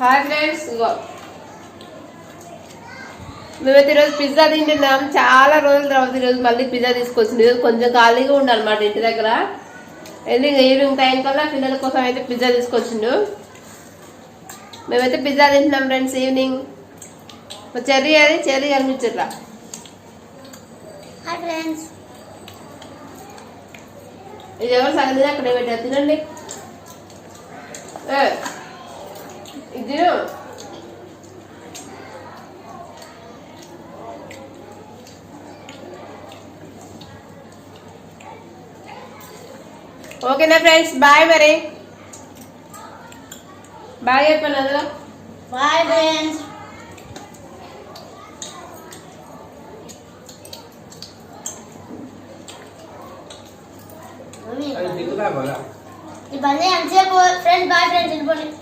Hi friends ఇగో. మేమైతే ఈరోజు pizza తింటున్నాం. చాలా రోజుల తర్వాత ఈరోజు మళ్ళీ పిజ్జా తీసుకొచ్చింది ఈరోజు కొంచెం ఖాళీగా ఉండాలన్నమాట ఇంటి దగ్గర. వెళ్ళి ఈవినింగ్ టైం కల్లా పిల్లల కోసం అయితే పిజ్జా తీసుకొచ్చిండు. మేమైతే పిజ్జా తింటున్నాం ఫ్రెండ్స్ ఈవినింగ్ చెర్రీ అది చెర్రీ కనిపించట్లా హాయ్ ఫ్రెండ్స్ ఇది ఎవరు సగం తిని అక్కడ పెట్టారు. తినండి. ఇది. ఓకేనా ఫ్రెండ్స్ బాయ్ మరి. బాయ్ చెప్పండి అందులో బాయ్ ఫ్రెండ్స్. ఇవన్నీ ఎంతసేపు ఫ్రెండ్స్